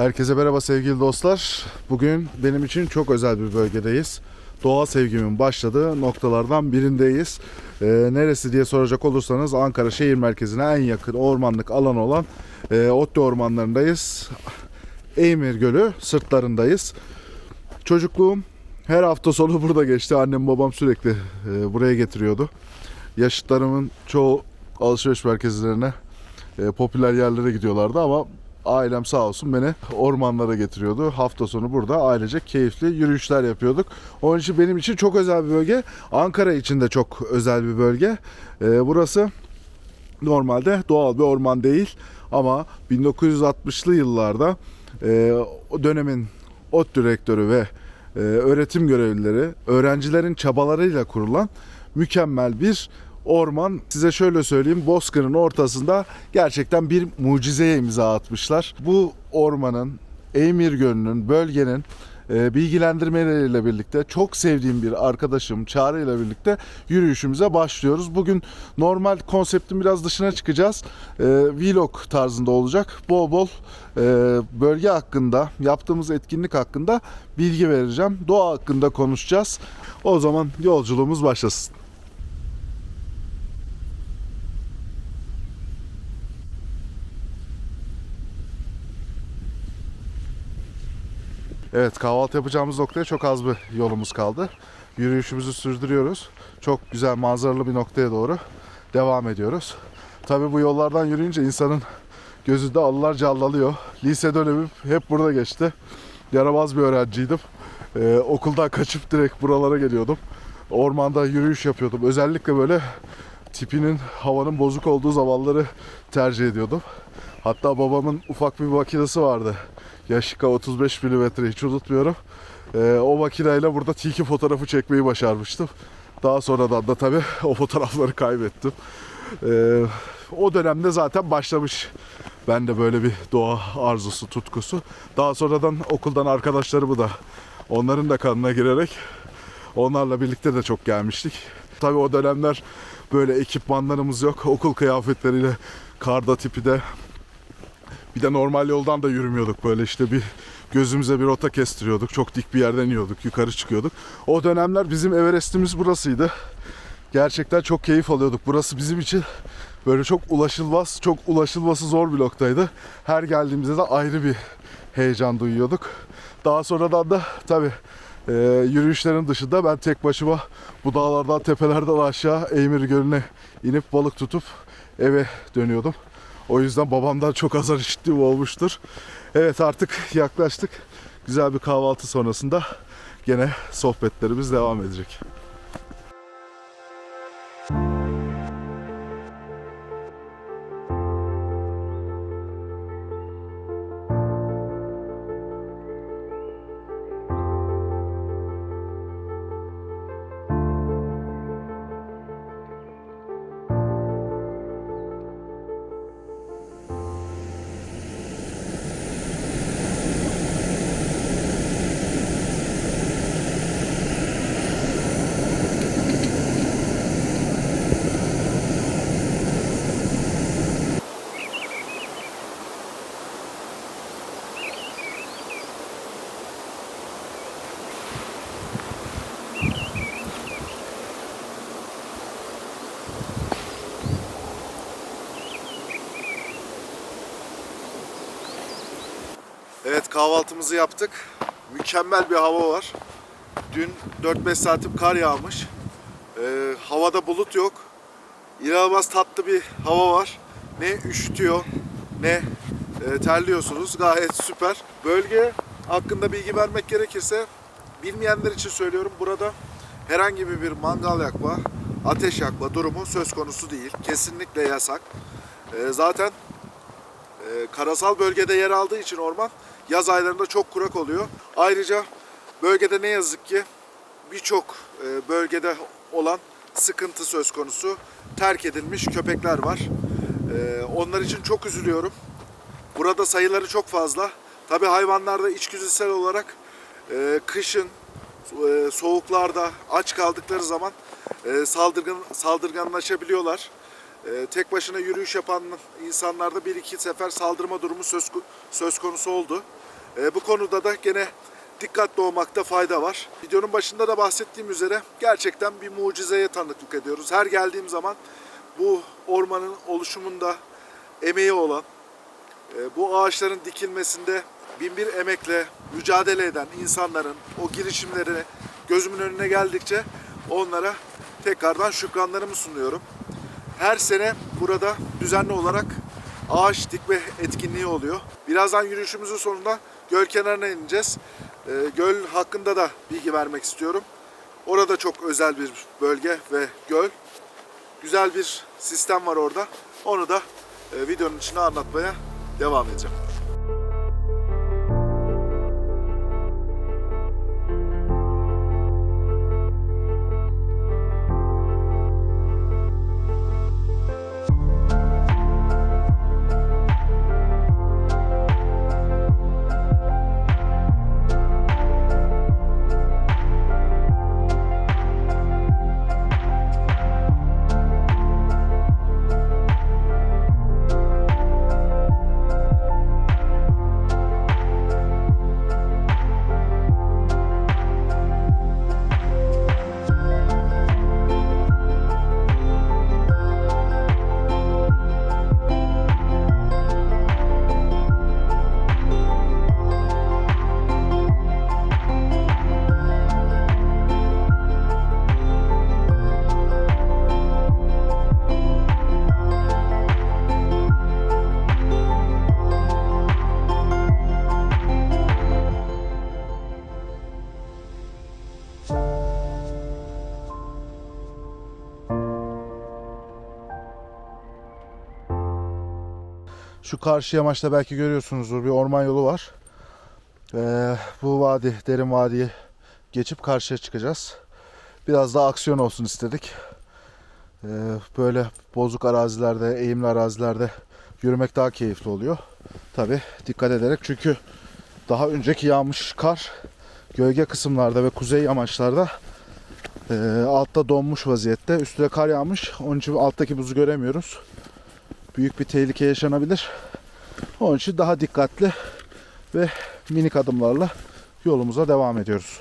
Herkese merhaba sevgili dostlar. Bugün benim için çok özel bir bölgedeyiz. Doğa sevgimin başladığı noktalardan birindeyiz. Ee, neresi diye soracak olursanız Ankara şehir merkezine en yakın ormanlık alan olan e, Otlu ormanlarındayız. Eymir Gölü sırtlarındayız. Çocukluğum her hafta sonu burada geçti. Annem babam sürekli e, buraya getiriyordu. Yaşıtlarımın çoğu alışveriş merkezlerine, e, popüler yerlere gidiyorlardı ama ailem sağ olsun beni ormanlara getiriyordu. Hafta sonu burada ailecek keyifli yürüyüşler yapıyorduk. Onun için benim için çok özel bir bölge. Ankara için de çok özel bir bölge. E, burası normalde doğal bir orman değil ama 1960'lı yıllarda e, o dönemin ot direktörü ve e, öğretim görevlileri öğrencilerin çabalarıyla kurulan mükemmel bir orman. Size şöyle söyleyeyim Bozkır'ın ortasında gerçekten bir mucizeye imza atmışlar. Bu ormanın Eymir Gölü'nün, bölgenin e, bilgilendirmeleriyle birlikte çok sevdiğim bir arkadaşım Çağrı ile birlikte yürüyüşümüze başlıyoruz. Bugün normal konseptin biraz dışına çıkacağız. E, vlog tarzında olacak. Bol bol e, bölge hakkında, yaptığımız etkinlik hakkında bilgi vereceğim. Doğa hakkında konuşacağız. O zaman yolculuğumuz başlasın. Evet kahvaltı yapacağımız noktaya çok az bir yolumuz kaldı. Yürüyüşümüzü sürdürüyoruz. Çok güzel manzaralı bir noktaya doğru devam ediyoruz. Tabi bu yollardan yürüyünce insanın gözü de allar callalıyor. Lise dönemim hep burada geçti. Yaramaz bir öğrenciydim. Ee, okuldan kaçıp direkt buralara geliyordum. Ormanda yürüyüş yapıyordum. Özellikle böyle tipinin havanın bozuk olduğu zamanları tercih ediyordum. Hatta babamın ufak bir makinesi vardı. Yashica 35 mm hiç unutmuyorum. Ee, o makineyle burada tilki fotoğrafı çekmeyi başarmıştım. Daha sonradan da tabii o fotoğrafları kaybettim. Ee, o dönemde zaten başlamış bende böyle bir doğa arzusu, tutkusu. Daha sonradan okuldan arkadaşlarımı da onların da kanına girerek onlarla birlikte de çok gelmiştik. Tabii o dönemler böyle ekipmanlarımız yok. Okul kıyafetleriyle karda tipi de bir de normal yoldan da yürümüyorduk böyle işte bir gözümüze bir rota kestiriyorduk. Çok dik bir yerden iniyorduk, yukarı çıkıyorduk. O dönemler bizim Everest'imiz burasıydı. Gerçekten çok keyif alıyorduk. Burası bizim için böyle çok ulaşılmaz, çok ulaşılması zor bir noktaydı. Her geldiğimizde de ayrı bir heyecan duyuyorduk. Daha sonradan da tabii e, yürüyüşlerin dışında ben tek başıma bu dağlardan, tepelerden aşağı Eymir Gölü'ne inip balık tutup eve dönüyordum. O yüzden babamdan çok azar işittiğim olmuştur. Evet artık yaklaştık. Güzel bir kahvaltı sonrasında gene sohbetlerimiz devam edecek. Evet kahvaltımızı yaptık. Mükemmel bir hava var. Dün 4-5 saatim kar yağmış. Ee, havada bulut yok. İnanılmaz tatlı bir hava var. Ne üşütüyor ne e, terliyorsunuz. Gayet süper. Bölge hakkında bilgi vermek gerekirse bilmeyenler için söylüyorum. Burada herhangi bir mangal yakma, ateş yakma durumu söz konusu değil. Kesinlikle yasak. Ee, zaten e, karasal bölgede yer aldığı için orman yaz aylarında çok kurak oluyor. Ayrıca bölgede ne yazık ki birçok e, bölgede olan sıkıntı söz konusu. Terk edilmiş köpekler var. E, onlar için çok üzülüyorum. Burada sayıları çok fazla. Tabi hayvanlarda içgüdüsel olarak e, kışın soğuklarda aç kaldıkları zaman saldırgan saldırganlaşabiliyorlar. Tek başına yürüyüş yapan insanlarda bir iki sefer saldırma durumu söz, söz konusu oldu. E, bu konuda da gene dikkatli olmakta fayda var. Videonun başında da bahsettiğim üzere gerçekten bir mucizeye tanıklık ediyoruz. Her geldiğim zaman bu ormanın oluşumunda emeği olan, e, bu ağaçların dikilmesinde binbir emekle mücadele eden insanların o girişimleri gözümün önüne geldikçe onlara tekrardan şükranlarımı sunuyorum. Her sene burada düzenli olarak ağaç dikme etkinliği oluyor. Birazdan yürüyüşümüzün sonunda göl kenarına ineceğiz. E, göl hakkında da bilgi vermek istiyorum. Orada çok özel bir bölge ve göl. Güzel bir sistem var orada. Onu da e, videonun içine anlatmaya devam edeceğim. Şu karşı yamaçta belki görüyorsunuzdur bir orman yolu var. Ee, bu vadi, derin vadiyi geçip karşıya çıkacağız. Biraz daha aksiyon olsun istedik. Ee, böyle bozuk arazilerde, eğimli arazilerde yürümek daha keyifli oluyor. Tabi dikkat ederek çünkü daha önceki yağmış kar gölge kısımlarda ve kuzey yamaçlarda e, altta donmuş vaziyette. Üstüne kar yağmış. Onun için alttaki buzu göremiyoruz büyük bir tehlike yaşanabilir. Onun için daha dikkatli ve minik adımlarla yolumuza devam ediyoruz.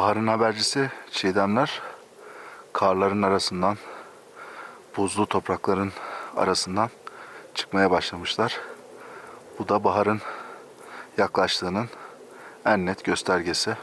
Baharın habercisi Çiğdemler karların arasından, buzlu toprakların arasından çıkmaya başlamışlar. Bu da baharın yaklaştığının en net göstergesi.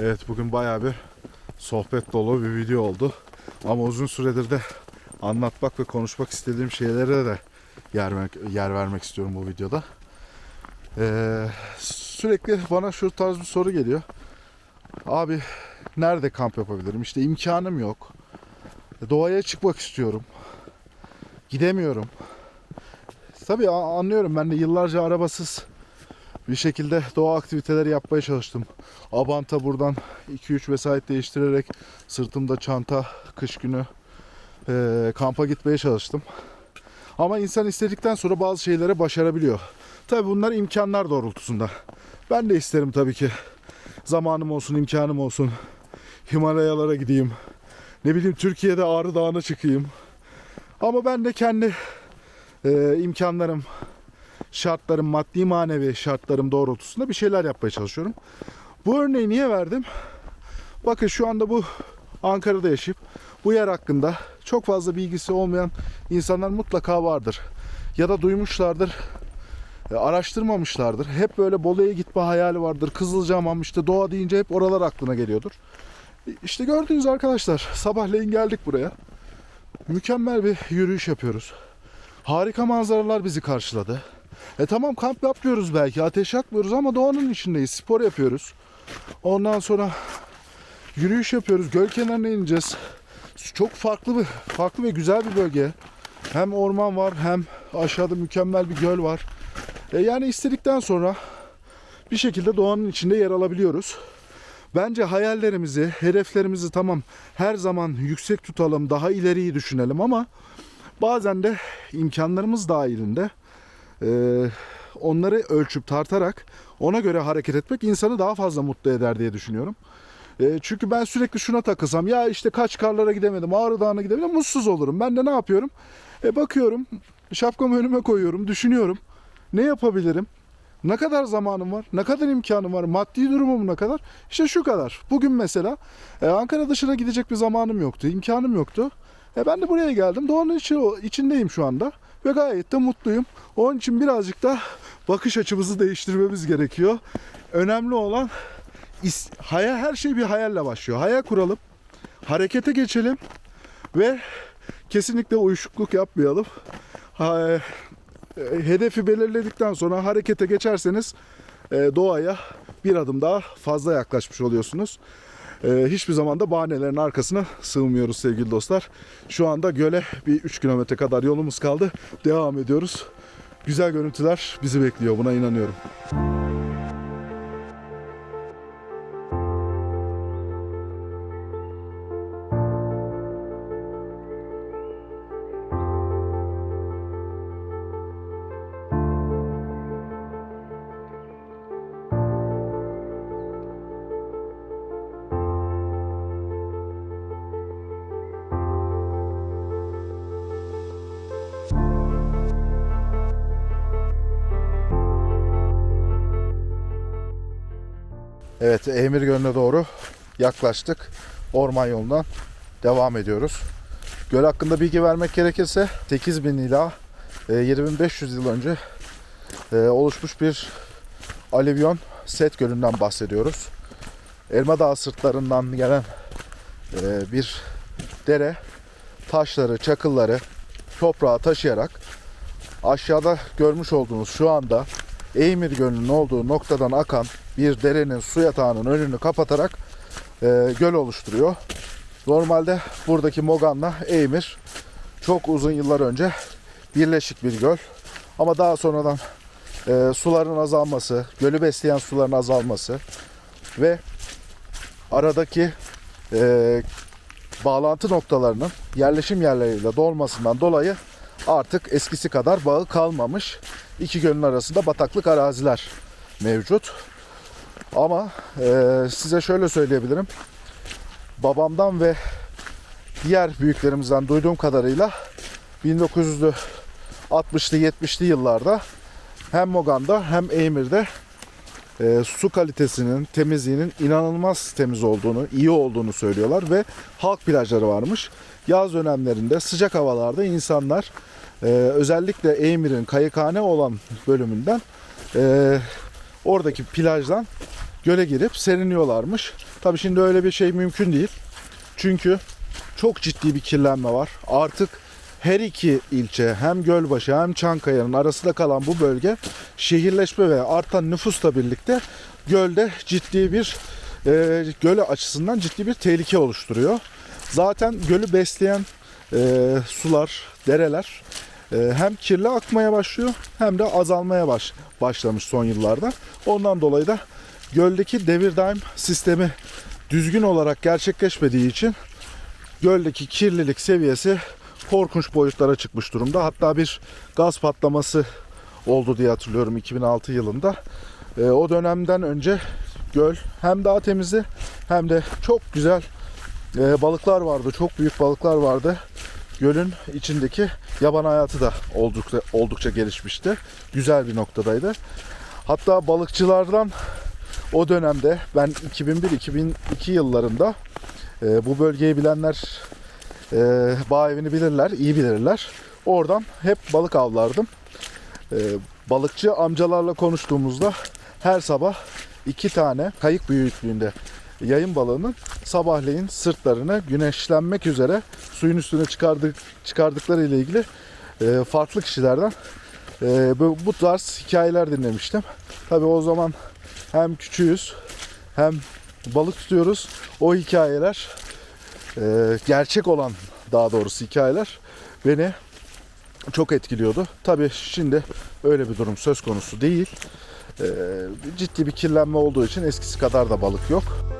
Evet bugün bayağı bir sohbet dolu bir video oldu. Ama uzun süredir de anlatmak ve konuşmak istediğim şeylere de yer, yer vermek istiyorum bu videoda. Ee, sürekli bana şu tarz bir soru geliyor. Abi nerede kamp yapabilirim? İşte imkanım yok. Doğaya çıkmak istiyorum. Gidemiyorum. Tabii anlıyorum ben de yıllarca arabasız bir şekilde doğa aktiviteleri yapmaya çalıştım. Abant'a buradan 2-3 vesait değiştirerek sırtımda çanta kış günü eee, kampa gitmeye çalıştım. Ama insan istedikten sonra bazı şeyleri başarabiliyor. tabii bunlar imkanlar doğrultusunda. Ben de isterim tabii ki. Zamanım olsun, imkanım olsun. Himalayalara gideyim. Ne bileyim Türkiye'de Ağrı Dağı'na çıkayım. Ama ben de kendi e, imkanlarım, şartlarım, maddi manevi şartlarım doğrultusunda bir şeyler yapmaya çalışıyorum. Bu örneği niye verdim? Bakın şu anda bu Ankara'da yaşayıp bu yer hakkında çok fazla bilgisi olmayan insanlar mutlaka vardır. Ya da duymuşlardır, e, araştırmamışlardır. Hep böyle Bolu'ya gitme hayali vardır. Kızılcahamam işte doğa deyince hep oralar aklına geliyordur. E, İşte gördüğünüz arkadaşlar sabahleyin geldik buraya. Mükemmel bir yürüyüş yapıyoruz. Harika manzaralar bizi karşıladı. E tamam kamp yapmıyoruz belki, ateş yakmıyoruz ama doğanın içindeyiz. Spor yapıyoruz. Ondan sonra yürüyüş yapıyoruz. Göl kenarına ineceğiz. Çok farklı bir, farklı ve güzel bir bölge. Hem orman var hem aşağıda mükemmel bir göl var. E yani istedikten sonra bir şekilde doğanın içinde yer alabiliyoruz. Bence hayallerimizi, hedeflerimizi tamam her zaman yüksek tutalım, daha ileriyi düşünelim ama bazen de imkanlarımız dahilinde e, onları ölçüp tartarak ona göre hareket etmek insanı daha fazla mutlu eder diye düşünüyorum. E, çünkü ben sürekli şuna takılsam ya işte kaç karlara gidemedim, Ağrı Dağı'na gidemedim mutsuz olurum. Ben de ne yapıyorum? E, bakıyorum, şapkamı önüme koyuyorum, düşünüyorum. Ne yapabilirim? Ne kadar zamanım var? Ne kadar imkanım var? Maddi durumum ne kadar? İşte şu kadar. Bugün mesela e, Ankara dışına gidecek bir zamanım yoktu, imkanım yoktu. E, ben de buraya geldim. Doğanın içi, içindeyim şu anda ve gayet de mutluyum. Onun için birazcık da bakış açımızı değiştirmemiz gerekiyor. Önemli olan hayal her şey bir hayalle başlıyor. Hayal kuralım, harekete geçelim ve kesinlikle uyuşukluk yapmayalım. E, hedefi belirledikten sonra harekete geçerseniz e, doğaya bir adım daha fazla yaklaşmış oluyorsunuz. E, hiçbir zaman da bahanelerin arkasına sığmıyoruz sevgili dostlar. Şu anda göle bir 3 kilometre kadar yolumuz kaldı. Devam ediyoruz. Güzel görüntüler bizi bekliyor buna inanıyorum. Evet Emir Gölü'ne doğru yaklaştık. Orman yolundan devam ediyoruz. Göl hakkında bilgi vermek gerekirse 8000 ila e, 7500 yıl önce e, oluşmuş bir alüvyon Set Gölü'nden bahsediyoruz. Elma Dağı sırtlarından gelen e, bir dere taşları, çakılları toprağa taşıyarak aşağıda görmüş olduğunuz şu anda Eymir Gölü'nün olduğu noktadan akan bir derenin su yatağının önünü kapatarak e, göl oluşturuyor. Normalde buradaki Mogan'la Eymir çok uzun yıllar önce birleşik bir göl. Ama daha sonradan e, suların azalması, gölü besleyen suların azalması ve aradaki e, bağlantı noktalarının yerleşim yerleriyle dolmasından dolayı artık eskisi kadar bağı kalmamış. İki gölün arasında bataklık araziler mevcut. Ama e, size şöyle söyleyebilirim. Babamdan ve diğer büyüklerimizden duyduğum kadarıyla 1960'lı 70'li yıllarda hem Mogan'da hem Eymir'de e, su kalitesinin, temizliğinin inanılmaz temiz olduğunu, iyi olduğunu söylüyorlar ve halk plajları varmış. Yaz dönemlerinde sıcak havalarda insanlar e, özellikle Eymir'in kayıkhane olan bölümünden e, oradaki plajdan göle girip seriniyorlarmış. Tabii şimdi öyle bir şey mümkün değil. Çünkü çok ciddi bir kirlenme var. Artık her iki ilçe hem Gölbaşı hem Çankaya'nın arasında kalan bu bölge şehirleşme ve artan nüfusla birlikte gölde ciddi bir e, göl açısından ciddi bir tehlike oluşturuyor. Zaten gölü besleyen e, sular, dereler e, hem kirli akmaya başlıyor hem de azalmaya baş, başlamış son yıllarda. Ondan dolayı da göldeki devir daim sistemi düzgün olarak gerçekleşmediği için göldeki kirlilik seviyesi korkunç boyutlara çıkmış durumda. Hatta bir gaz patlaması oldu diye hatırlıyorum 2006 yılında. E, o dönemden önce göl hem daha temizdi hem de çok güzel e, balıklar vardı. Çok büyük balıklar vardı. Gölün içindeki yaban hayatı da oldukça oldukça gelişmişti. Güzel bir noktadaydı. Hatta balıkçılardan o dönemde ben 2001-2002 yıllarında e, bu bölgeyi bilenler e, bağ evini bilirler, iyi bilirler. Oradan hep balık avlardım. E, balıkçı amcalarla konuştuğumuzda her sabah iki tane kayık büyüklüğünde yayın balığının sabahleyin sırtlarını güneşlenmek üzere suyun üstüne çıkardık, çıkardıkları ile ilgili e, farklı kişilerden e, bu, tarz hikayeler dinlemiştim. Tabii o zaman hem küçüğüz hem balık tutuyoruz. O hikayeler e, gerçek olan daha doğrusu hikayeler beni çok etkiliyordu. Tabii şimdi öyle bir durum söz konusu değil. E, ciddi bir kirlenme olduğu için eskisi kadar da balık yok.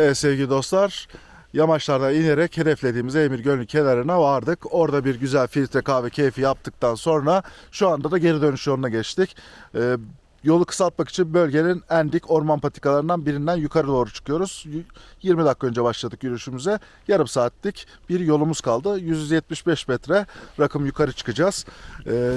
Evet sevgili dostlar, yamaçlardan inerek hedeflediğimiz Emir Gölü kenarına vardık. Orada bir güzel filtre kahve keyfi yaptıktan sonra şu anda da geri dönüş yoluna geçtik. Ee, yolu kısaltmak için bölgenin en dik orman patikalarından birinden yukarı doğru çıkıyoruz. Y- 20 dakika önce başladık yürüyüşümüze. Yarım saatlik bir yolumuz kaldı. 175 metre rakım yukarı çıkacağız. Ee,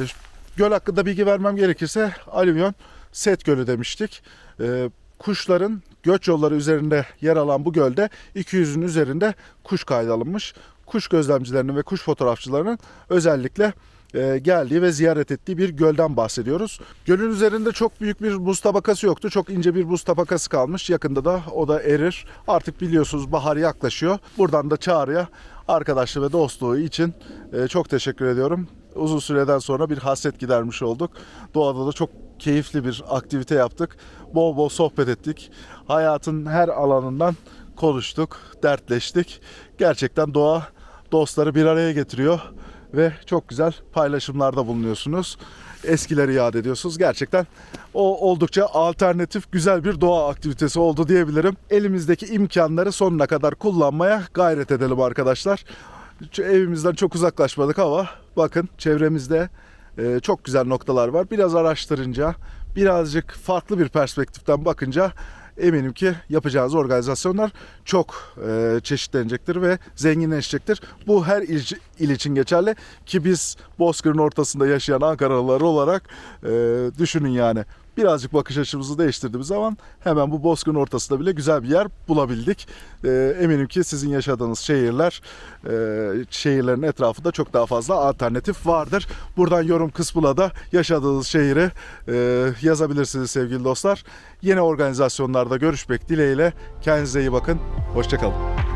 göl hakkında bilgi vermem gerekirse alüvyon set gölü demiştik. Ee, kuşların göç yolları üzerinde yer alan bu gölde 200'ün üzerinde kuş kaydı alınmış. Kuş gözlemcilerinin ve kuş fotoğrafçılarının özellikle e, geldiği ve ziyaret ettiği bir gölden bahsediyoruz. Gölün üzerinde çok büyük bir buz tabakası yoktu. Çok ince bir buz tabakası kalmış. Yakında da o da erir. Artık biliyorsunuz bahar yaklaşıyor. Buradan da çağrıya arkadaşlığı ve dostluğu için e, çok teşekkür ediyorum. Uzun süreden sonra bir hasret gidermiş olduk. Doğada da çok keyifli bir aktivite yaptık. Bol bol sohbet ettik. Hayatın her alanından konuştuk, dertleştik. Gerçekten doğa dostları bir araya getiriyor ve çok güzel paylaşımlarda bulunuyorsunuz. Eskileri yad ediyorsunuz. Gerçekten o oldukça alternatif güzel bir doğa aktivitesi oldu diyebilirim. Elimizdeki imkanları sonuna kadar kullanmaya gayret edelim arkadaşlar. Evimizden çok uzaklaşmadık ama bakın çevremizde e, çok güzel noktalar var. Biraz araştırınca, birazcık farklı bir perspektiften bakınca eminim ki yapacağınız organizasyonlar çok e, çeşitlenecektir ve zenginleşecektir. Bu her il, il için geçerli ki biz Bozkır'ın ortasında yaşayan Ankaralılar olarak e, düşünün yani. Birazcık bakış açımızı değiştirdiğimiz zaman hemen bu bozkırın ortasında bile güzel bir yer bulabildik. E, eminim ki sizin yaşadığınız şehirler, e, şehirlerin etrafında çok daha fazla alternatif vardır. Buradan yorum kısmına da yaşadığınız şehri e, yazabilirsiniz sevgili dostlar. Yeni organizasyonlarda görüşmek dileğiyle. Kendinize iyi bakın. Hoşçakalın.